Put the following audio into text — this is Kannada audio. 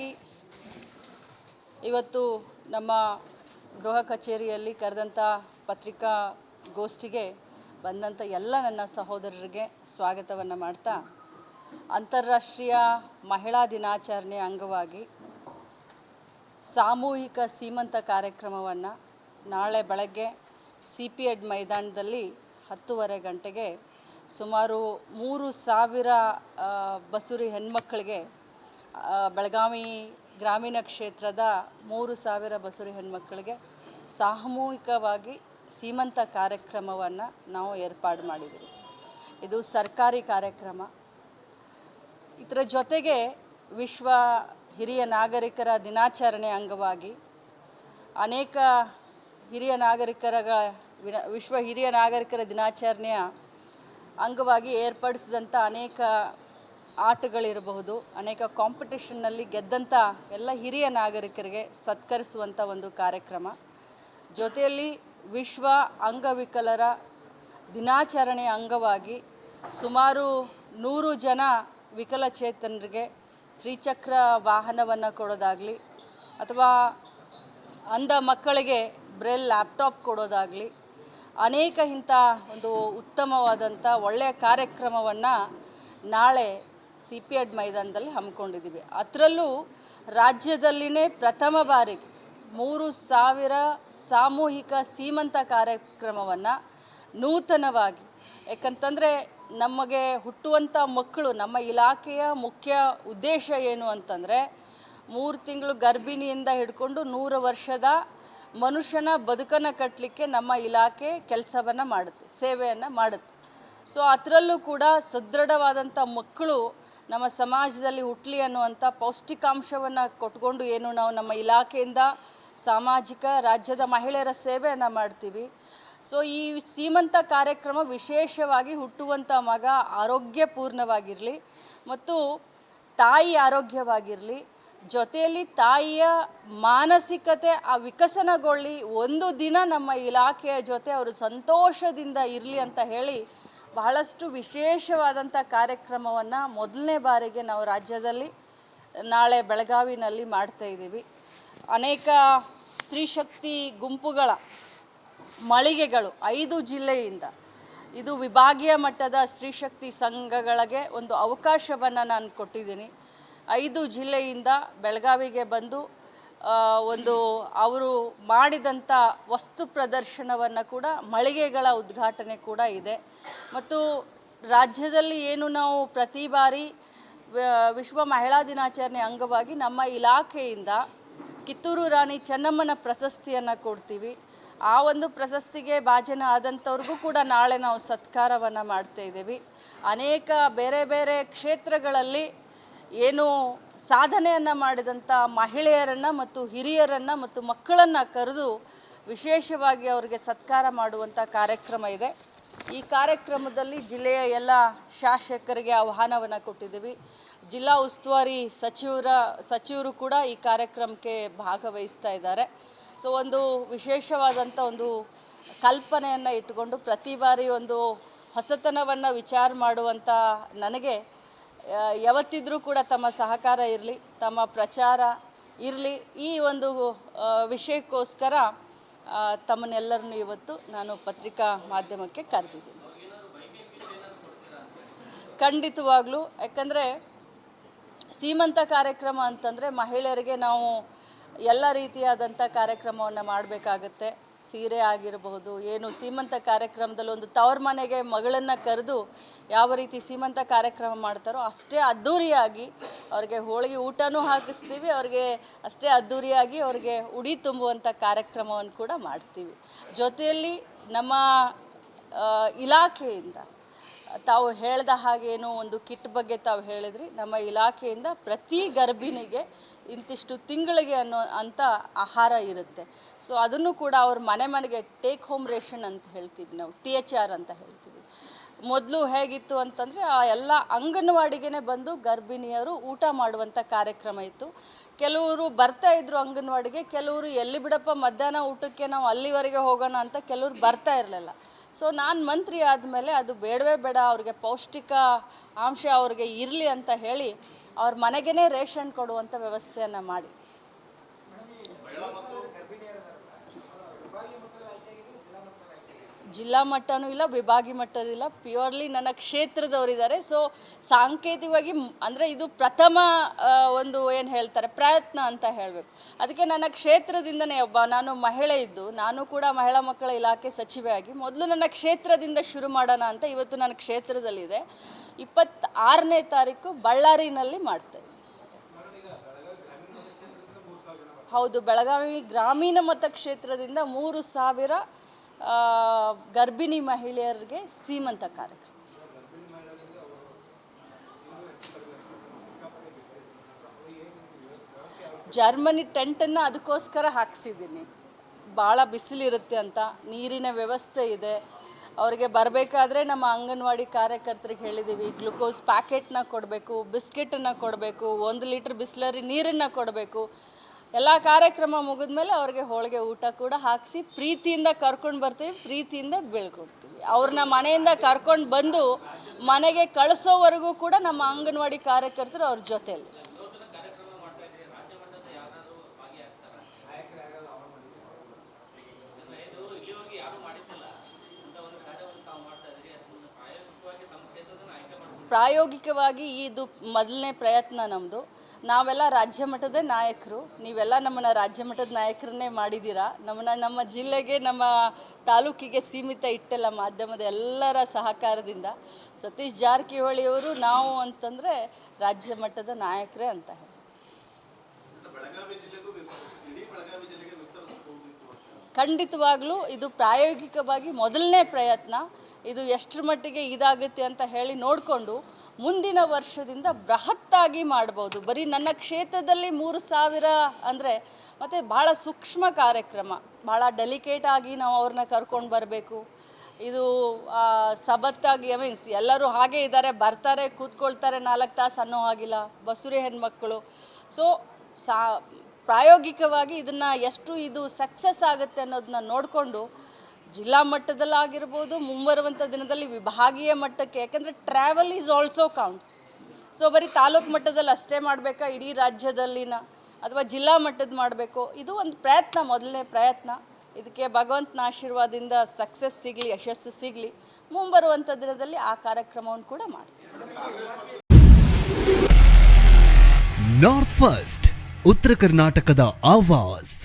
ಮೊದಲನೇದಾಗಿ ಇವತ್ತು ನಮ್ಮ ಗೃಹ ಕಚೇರಿಯಲ್ಲಿ ಕರೆದಂಥ ಪತ್ರಿಕಾಗೋಷ್ಠಿಗೆ ಬಂದಂಥ ಎಲ್ಲ ನನ್ನ ಸಹೋದರರಿಗೆ ಸ್ವಾಗತವನ್ನು ಮಾಡ್ತಾ ಅಂತಾರಾಷ್ಟ್ರೀಯ ಮಹಿಳಾ ದಿನಾಚರಣೆ ಅಂಗವಾಗಿ ಸಾಮೂಹಿಕ ಸೀಮಂತ ಕಾರ್ಯಕ್ರಮವನ್ನು ನಾಳೆ ಬೆಳಗ್ಗೆ ಸಿ ಪಿ ಎಡ್ ಮೈದಾನದಲ್ಲಿ ಹತ್ತೂವರೆ ಗಂಟೆಗೆ ಸುಮಾರು ಮೂರು ಸಾವಿರ ಬಸುರಿ ಹೆಣ್ಮಕ್ಳಿಗೆ ಆ, ಬೆಳಗಾವಿ ಗ್ರಾಮೀಣ ಕ್ಷೇತ್ರದ ಮೂರು ಸಾವಿರ ಬಸುರಿ ಹೆಣ್ಮಕ್ಕಳಿಗೆ ಸಾಮೂಹಿಕವಾಗಿ ಸೀಮಂತ ಕಾರ್ಯಕ್ರಮವನ್ನು ನಾವು ಏರ್ಪಾಡು ಮಾಡಿದ್ದೀವಿ. ಇದು ಸರ್ಕಾರಿ ಕಾರ್ಯಕ್ರಮ. ಇದರ ಜೊತೆಗೆ ವಿಶ್ವ ಹಿರಿಯ ನಾಗರಿಕರ ದಿನಾಚರಣೆ ಅಂಗವಾಗಿ ಅನೇಕ ಹಿರಿಯ ನಾಗರಿಕರ ವಿಶ್ವ ಹಿರಿಯ ನಾಗರಿಕರ ದಿನಾಚರಣೆಯ ಅಂಗವಾಗಿ ಏರ್ಪಡಿಸಿದಂಥ ಅನೇಕ ಆಟಗಳಿರಬಹುದು, ಅನೇಕ ಕಾಂಪಿಟೇಷನ್ನಲ್ಲಿ ಗೆದ್ದಂಥ ಎಲ್ಲ ಹಿರಿಯ ನಾಗರಿಕರಿಗೆ ಸತ್ಕರಿಸುವಂಥ ಒಂದು ಕಾರ್ಯಕ್ರಮ. ಜೊತೆಯಲ್ಲಿ ವಿಶ್ವ ಅಂಗವಿಕಲರ ದಿನಾಚರಣೆಯ ಅಂಗವಾಗಿ ಸುಮಾರು ನೂರು ಜನ ವಿಕಲಚೇತನರಿಗೆ ತ್ರಿಚಕ್ರ ವಾಹನವನ್ನು ಕೊಡೋದಾಗಲಿ ಅಥವಾ ಅಂಧ ಮಕ್ಕಳಿಗೆ ಬ್ರೆಲ್ ಲ್ಯಾಪ್ಟಾಪ್ ಕೊಡೋದಾಗಲಿ ಅನೇಕ ಇಂಥ ಒಂದು ಉತ್ತಮವಾದಂಥ ಒಳ್ಳೆಯ ಕಾರ್ಯಕ್ರಮವನ್ನು ನಾಳೆ ಸಿ ಪಿ ಎಡ್ ಮೈದಾನದಲ್ಲಿ ಹಮ್ಮಿಕೊಂಡಿದ್ದೀವಿ. ಅದರಲ್ಲೂ ರಾಜ್ಯದಲ್ಲಿನೇ ಪ್ರಥಮ ಬಾರಿಗೆ ಮೂರು ಸಾವಿರ ಸಾಮೂಹಿಕ ಸೀಮಂತ ಕಾರ್ಯಕ್ರಮವನ್ನು ನೂತನವಾಗಿ, ಯಾಕಂತಂದರೆ ನಮಗೆ ಹುಟ್ಟುವಂಥ ಮಕ್ಕಳು, ನಮ್ಮ ಇಲಾಖೆಯ ಮುಖ್ಯ ಉದ್ದೇಶ ಏನು ಅಂತಂದರೆ ಮೂರು ತಿಂಗಳು ಗರ್ಭಿಣಿಯಿಂದ ಹಿಡ್ಕೊಂಡು ನೂರು ವರ್ಷದ ಮನುಷ್ಯನ ಬದುಕನ್ನು ಕಟ್ಟಲಿಕ್ಕೆ ನಮ್ಮ ಇಲಾಖೆ ಕೆಲಸವನ್ನು ಮಾಡುತ್ತೆ, ಸೇವೆಯನ್ನು ಮಾಡುತ್ತೆ. ಸೊ ಅದರಲ್ಲೂ ಕೂಡ ಸದೃಢವಾದಂಥ ಮಕ್ಕಳು ನಮ್ಮ ಸಮಾಜದಲ್ಲಿ ಹುಟ್ಟಲಿ ಅನ್ನುವಂಥ ಪೌಷ್ಟಿಕಾಂಶವನ್ನು ಕೊಟ್ಕೊಂಡು ಏನು ನಾವು ನಮ್ಮ ಇಲಾಖೆಯಿಂದ ಸಾಮಾಜಿಕ ರಾಜ್ಯದ ಮಹಿಳೆಯರ ಸೇವೆಯನ್ನು ಮಾಡ್ತೀವಿ. ಸೊ ಈ ಸೀಮಂತ ಕಾರ್ಯಕ್ರಮ ವಿಶೇಷವಾಗಿ ಹುಟ್ಟುವಂಥ ಮಗ ಆರೋಗ್ಯಪೂರ್ಣವಾಗಿರಲಿ ಮತ್ತು ತಾಯಿ ಆರೋಗ್ಯವಾಗಿರಲಿ, ಜೊತೆಯಲ್ಲಿ ತಾಯಿಯ ಮಾನಸಿಕತೆ ಆ ವಿಕಸನಗೊಳ್ಳಿ, ಒಂದು ದಿನ ನಮ್ಮ ಇಲಾಖೆಯ ಜೊತೆ ಅವರು ಸಂತೋಷದಿಂದ ಇರಲಿ ಅಂತ ಹೇಳಿ ಬಹಳಷ್ಟು ವಿಶೇಷವಾದಂಥ ಕಾರ್ಯಕ್ರಮವನ್ನು ಮೊದಲನೇ ಬಾರಿಗೆ ನಾವು ರಾಜ್ಯದಲ್ಲಿ, ನಾಳೆ ಬೆಳಗಾವಿನಲ್ಲಿ ಮಾಡ್ತಾ ಇದ್ದೀವಿ. ಅನೇಕ ಸ್ತ್ರೀ ಶಕ್ತಿ ಗುಂಪುಗಳ ಮಳಿಗೆಗಳು ಐದು ಜಿಲ್ಲೆಯಿಂದ, ಇದು ವಿಭಾಗೀಯ ಮಟ್ಟದ ಸ್ತ್ರೀಶಕ್ತಿ ಸಂಘಗಳಿಗೆ ಒಂದು ಅವಕಾಶವನ್ನು ನಾನು ಕೊಟ್ಟಿದ್ದೀನಿ. ಐದು ಜಿಲ್ಲೆಯಿಂದ ಬೆಳಗಾವಿಗೆ ಬಂದು ಒಂದು ಅವರು ಮಾಡಿದಂಥ ವಸ್ತು ಪ್ರದರ್ಶನವನ್ನು ಕೂಡ ಮಳಿಗೆಗಳ ಉದ್ಘಾಟನೆ ಕೂಡ ಇದೆ. ಮತ್ತು ರಾಜ್ಯದಲ್ಲಿ ಏನು ನಾವು ಪ್ರತಿ ಬಾರಿ ವಿಶ್ವ ಮಹಿಳಾ ದಿನಾಚರಣೆ ಅಂಗವಾಗಿ ನಮ್ಮ ಇಲಾಖೆಯಿಂದ ಕಿತ್ತೂರು ರಾಣಿ ಚೆನ್ನಮ್ಮನ ಪ್ರಶಸ್ತಿಯನ್ನು ಕೊಡ್ತೀವಿ. ಆ ಒಂದು ಪ್ರಶಸ್ತಿಗೆ ಭಾಜನ ಆದಂಥವ್ರಿಗೂ ಕೂಡ ನಾಳೆ ನಾವು ಸತ್ಕಾರವನ್ನು ಮಾಡ್ತಾ ಇದ್ದೀವಿ. ಅನೇಕ ಬೇರೆ ಬೇರೆ ಕ್ಷೇತ್ರಗಳಲ್ಲಿ ಏನು ಸಾಧನೆಯನ್ನು ಮಾಡಿದಂಥ ಮಹಿಳೆಯರನ್ನು ಮತ್ತು ಹಿರಿಯರನ್ನು ಮತ್ತು ಮಕ್ಕಳನ್ನು ಕರೆದು ವಿಶೇಷವಾಗಿ ಅವರಿಗೆ ಸತ್ಕಾರ ಮಾಡುವಂಥ ಕಾರ್ಯಕ್ರಮ ಇದೆ. ಈ ಕಾರ್ಯಕ್ರಮದಲ್ಲಿ ಜಿಲ್ಲೆಯ ಎಲ್ಲ ಶಾಸಕರಿಗೆ ಆಹ್ವಾನವನ್ನು ಕೊಟ್ಟಿದ್ದೀವಿ. ಜಿಲ್ಲಾ ಉಸ್ತುವಾರಿ ಸಚಿವರ, ಸಚಿವರು ಕೂಡ ಈ ಕಾರ್ಯಕ್ರಮಕ್ಕೆ ಭಾಗವಹಿಸ್ತಾ ಇದ್ದಾರೆ. ಸೊ ಒಂದು ವಿಶೇಷವಾದಂಥ ಒಂದು ಕಲ್ಪನೆಯನ್ನು ಇಟ್ಟುಕೊಂಡು ಪ್ರತಿ ಬಾರಿ ಒಂದು ಹೊಸತನವನ್ನು ವಿಚಾರ ಮಾಡುವಂಥ ನನಗೆ ಯಾವತ್ತಿದ್ರೂ ಕೂಡ ತಮ್ಮ ಸಹಕಾರ ಇರಲಿ, ತಮ್ಮ ಪ್ರಚಾರ ಇರಲಿ. ಈ ಒಂದು ವಿಷಯಕ್ಕೋಸ್ಕರ ತಮ್ಮನ್ನೆಲ್ಲರನ್ನು ಇವತ್ತು ನಾನು ಪತ್ರಿಕಾ ಮಾಧ್ಯಮಕ್ಕೆ ಕರೆದಿದ್ದೀನಿ. ಖಂಡಿತವಾಗ್ಲೂ, ಯಾಕಂದರೆ ಸೀಮಂತ ಕಾರ್ಯಕ್ರಮ ಅಂತಂದರೆ ಮಹಿಳೆಯರಿಗೆ ನಾವು ಎಲ್ಲ ರೀತಿಯಾದಂಥ ಕಾರ್ಯಕ್ರಮವನ್ನು ಮಾಡಬೇಕಾಗತ್ತೆ. ಸೀರೆ ಆಗಿರಬಹುದು, ಏನು ಸೀಮಂತ ಕಾರ್ಯಕ್ರಮದಲ್ಲಿ ಒಂದು ತವ್ರ ಮನೆಗೆ ಮಗಳನ್ನು ಕರೆದು ಯಾವ ರೀತಿ ಸೀಮಂತ ಕಾರ್ಯಕ್ರಮ ಮಾಡ್ತಾರೋ ಅಷ್ಟೇ ಅದ್ದೂರಿಯಾಗಿ ಅವ್ರಿಗೆ ಹೋಳಿಗೆ ಊಟನೂ ಹಾಕಿಸ್ತೀವಿ, ಅವ್ರಿಗೆ ಅಷ್ಟೇ ಅದ್ದೂರಿಯಾಗಿ ಅವ್ರಿಗೆ ಉಡಿ ತುಂಬುವಂಥ ಕಾರ್ಯಕ್ರಮವನ್ನು ಕೂಡ ಮಾಡ್ತೀವಿ. ಜೊತೆಯಲ್ಲಿ ನಮ್ಮ ಇಲಾಖೆಯಿಂದ ತಾವು ಹೇಳ್ದ ಹಾಗೇನೋ ಒಂದು ಕಿಟ್ ಬಗ್ಗೆ ತಾವು ಹೇಳಿದ್ರಿ. ನಮ್ಮ ಇಲಾಖೆಯಿಂದ ಪ್ರತಿ ಗರ್ಭಿಣಿಗೆ ಇಂತಿಷ್ಟು ತಿಂಗಳಿಗೆ ಅನ್ನೋ ಅಂತ ಆಹಾರ ಇರುತ್ತೆ. ಸೊ ಅದನ್ನು ಕೂಡ ಅವ್ರ ಮನೆ ಮನೆಗೆ ಟೇಕ್ ಹೋಮ್ ರೇಷನ್ ಅಂತ ಹೇಳ್ತೀವಿ ನಾವು ಟಿ ಎಚ್ ಆರ್ ಅಂತ ಹೇಳ್ತೀವಿ. ಮೊದಲು ಹೇಗಿತ್ತು ಅಂತಂದರೆ, ಆ ಎಲ್ಲ ಅಂಗನವಾಡಿಗೆ ಬಂದು ಗರ್ಭಿಣಿಯರು ಊಟ ಮಾಡುವಂಥ ಕಾರ್ಯಕ್ರಮ ಇತ್ತು. ಕೆಲವರು ಬರ್ತಾ ಇದ್ರು ಅಂಗನವಾಡಿಗೆ, ಕೆಲವರು ಎಲ್ಲಿ ಬಿಡಪ್ಪ ಮಧ್ಯಾಹ್ನ ಊಟಕ್ಕೆ ನಾವು ಅಲ್ಲಿವರೆಗೆ ಹೋಗೋಣ ಅಂತ ಕೆಲವರು ಬರ್ತಾ ಇರಲಿಲ್ಲ. ಸೊ ನಾನು ಮಂತ್ರಿ ಆದಮೇಲೆ ಅದು ಬೇಡವೇ ಬೇಡ, ಅವ್ರಿಗೆ ಪೌಷ್ಟಿಕ ಅಂಶ ಅವ್ರಿಗೆ ಇರಲಿ ಅಂತ ಹೇಳಿ ಅವ್ರ ಮನೆಗೇ ರೇಷನ್ ಕೊಡುವಂಥ ವ್ಯವಸ್ಥೆಯನ್ನು ಮಾಡಿದೆ ಜಿಲ್ಲಾ ಮಟ್ಟನೂ ಇಲ್ಲ, ವಿಭಾಗಿ ಮಟ್ಟದಿಲ್ಲ ಪ್ಯೂರ್ಲಿ ನನ್ನ ಕ್ಷೇತ್ರದವರಿದ್ದಾರೆ. ಸೊ ಸಾಂಕೇತಿಕವಾಗಿ ಅಂದರೆ ಇದು ಪ್ರಥಮ ಒಂದು ಏನು ಹೇಳ್ತಾರೆ, ಪ್ರಯತ್ನ ಅಂತ ಹೇಳಬೇಕು. ಅದಕ್ಕೆ ನನ್ನ ಕ್ಷೇತ್ರದಿಂದನೇ ಒಬ್ಬ, ನಾನು ಮಹಿಳೆ ಇದ್ದು, ನಾನು ಕೂಡ ಮಹಿಳಾ ಮಕ್ಕಳ ಇಲಾಖೆ ಸಚಿವೆಯಾಗಿ ಮೊದಲು ನನ್ನ ಕ್ಷೇತ್ರದಿಂದ ಶುರು ಮಾಡೋಣ ಅಂತ ಇವತ್ತು ನನ್ನ ಕ್ಷೇತ್ರದಲ್ಲಿದೆ. ಇಪ್ಪತ್ತಾರನೇ ತಾರೀಕು ಬಳ್ಳಾರಿನಲ್ಲಿ ಮಾಡ್ತೇನೆ. ಹೌದು, ಬೆಳಗಾವಿ ಗ್ರಾಮೀಣ ಮತಕ್ಷೇತ್ರದಿಂದ ಮೂರು ಸಾವಿರ ಗರ್ಭಿಣಿ ಮಹಿಳೆಯರಿಗೆ ಸೀಮಂತ ಕಾರ್ಯಕ್ರಮ. ಜರ್ಮನಿ ಟೆಂಟನ್ನು ಅದಕ್ಕೋಸ್ಕರ ಹಾಕ್ಸಿದ್ದೀನಿ. ಭಾಳ ಬಿಸಿಲಿರುತ್ತೆ ಅಂತ, ನೀರಿನ ವ್ಯವಸ್ಥೆ ಇದೆ. ಅವರಿಗೆ ಬರಬೇಕಾದ್ರೆ ನಮ್ಮ ಅಂಗನವಾಡಿ ಕಾರ್ಯಕರ್ತರಿಗೆ ಹೇಳಿದ್ದೀವಿ ಗ್ಲುಕೋಸ್ ಪ್ಯಾಕೆಟ್ನ ಕೊಡಬೇಕು, ಬಿಸ್ಕೆಟನ್ನು ಕೊಡಬೇಕು, ಒಂದು ಲೀಟ್ರ್ ಬಿಸ್ಲರಿ ನೀರನ್ನು ಕೊಡಬೇಕು. ಎಲ್ಲ ಕಾರ್ಯಕ್ರಮ ಮುಗಿದ್ಮೇಲೆ ಅವ್ರಿಗೆ ಹೋಳಿಗೆ ಊಟ ಕೂಡ ಹಾಕಿಸಿ ಪ್ರೀತಿಯಿಂದ ಕರ್ಕೊಂಡು ಬರ್ತೀವಿ, ಪ್ರೀತಿಯಿಂದ ಬೀಳ್ಕೊಡ್ತೀವಿ. ಅವ್ರನ್ನ ಮನೆಯಿಂದ ಕರ್ಕೊಂಡು ಬಂದು ಮನೆಗೆ ಕಳಿಸೋವರೆಗೂ ಕೂಡ ನಮ್ಮ ಅಂಗನವಾಡಿ ಕಾರ್ಯಕರ್ತರು ಅವ್ರ ಜೊತೆಯಲ್ಲಿ. ಪ್ರಾಯೋಗಿಕವಾಗಿ ಇದು ಮೊದಲನೇ ಪ್ರಯತ್ನ ನಮ್ಮದು ನಾವೆಲ್ಲ ರಾಜ್ಯ ಮಟ್ಟದ ನಾಯಕರು. ನೀವೆಲ್ಲ ನಮ್ಮನ್ನು ರಾಜ್ಯ ಮಟ್ಟದ ನಾಯಕರನ್ನೇ ಮಾಡಿದ್ದೀರಾ ನಮ್ಮನ್ನು ನಮ್ಮ ಜಿಲ್ಲೆಗೆ, ನಮ್ಮ ತಾಲೂಕಿಗೆ ಸೀಮಿತ ಇಟ್ಟಲ್ಲ ಮಾಧ್ಯಮದ ಎಲ್ಲರ ಸಹಕಾರದಿಂದ ಸತೀಶ್ ಜಾರಕಿಹೊಳಿಯವರು ನಾವು ಅಂತಂದರೆ ರಾಜ್ಯ ಮಟ್ಟದ ನಾಯಕರೇ ಅಂತ ಹೇಳಿ ಬೆಳಗಾವಿ ಜಿಲ್ಲೆಗೂ ವಿಸ್ತ- ಇಡೀ ಬೆಳಗಾವಿ ಜಿಲ್ಲೆಗೆ ವಿಸ್ತರಿಸಕ್ಕೆ ಹೋಗಿತ್ತು ಅಂತ ಖಂಡಿತವಾಗ್ಲೂ ಇದು ಪ್ರಾಯೋಗಿಕವಾಗಿ ಮೊದಲನೇ ಪ್ರಯತ್ನ. ಇದು ಎಷ್ಟರ ಮಟ್ಟಿಗೆ ಇದಾಗುತ್ತೆ ಅಂತ ಹೇಳಿ ನೋಡಿಕೊಂಡು ಮುಂದಿನ ವರ್ಷದಿಂದ ಬೃಹತ್ತಾಗಿ ಮಾಡ್ಬೋದು. ಬರೀ ನನ್ನ ಕ್ಷೇತ್ರದಲ್ಲಿ ಮೂರು ಸಾವಿರ ಅಂದರೆ ಮತ್ತು ಭಾಳ ಸೂಕ್ಷ್ಮ ಕಾರ್ಯಕ್ರಮ. ಭಾಳ ಡೆಲಿಕೇಟ್ ಆಗಿ ನಾವು ಅವ್ರನ್ನ ಕರ್ಕೊಂಡು ಬರಬೇಕು. ಇದು ಸಬತ್ತಾಗಿ ಐ ಮೀನ್ಸ್ ಎಲ್ಲರೂ ಹಾಗೆ ಇದ್ದಾರೆ ಬರ್ತಾರೆ, ಕೂತ್ಕೊಳ್ತಾರೆ, ನಾಲ್ಕು ತಾಸು ಅನ್ನೋ ಹಾಗಿಲ್ಲ. ಬಸುರಿ ಹೆಣ್ಮಕ್ಕಳು ಸೊ ಸಾ ಪ್ರಾಯೋಗಿಕವಾಗಿ ಇದನ್ನು ಎಷ್ಟು ಇದು ಸಕ್ಸಸ್ ಆಗುತ್ತೆ ಅನ್ನೋದನ್ನ ನೋಡಿಕೊಂಡು ಜಿಲ್ಲಾ ಮಟ್ಟದಲ್ಲಾಗಿರ್ಬೋದು ಮುಂಬರುವಂಥ ದಿನದಲ್ಲಿ ವಿಭಾಗೀಯ ಮಟ್ಟಕ್ಕೆ, ಯಾಕಂದರೆ travel is also counts so ಬರೀ ತಾಲೂಕು ಮಟ್ಟದಲ್ಲಿ ಅಷ್ಟೇ ಮಾಡಬೇಕಾ? ಇಡೀ ರಾಜ್ಯದಲ್ಲಿನ ಅಥವಾ ಜಿಲ್ಲಾ ಮಟ್ಟದ ಮಾಡಬೇಕು? ಇದು ಒಂದು ಪ್ರಯತ್ನ, ಮೊದಲನೇ ಪ್ರಯತ್ನ. ಇದಕ್ಕೆ ಭಗವಂತನ ಆಶೀರ್ವಾದದಿಂದ ಸಕ್ಸಸ್ ಸಿಗಲಿ, ಯಶಸ್ಸು ಸಿಗಲಿ ಮುಂಬರುವಂಥ ದಿನದಲ್ಲಿ ಆ ಕಾರ್ಯಕ್ರಮವನ್ನು ಕೂಡ ಮಾಡ್ತೀವಿ. ನಾರ್ತ್ ಫಸ್ಟ್ ಉತ್ತರ ಕರ್ನಾಟಕದ ಆವಾಜ್.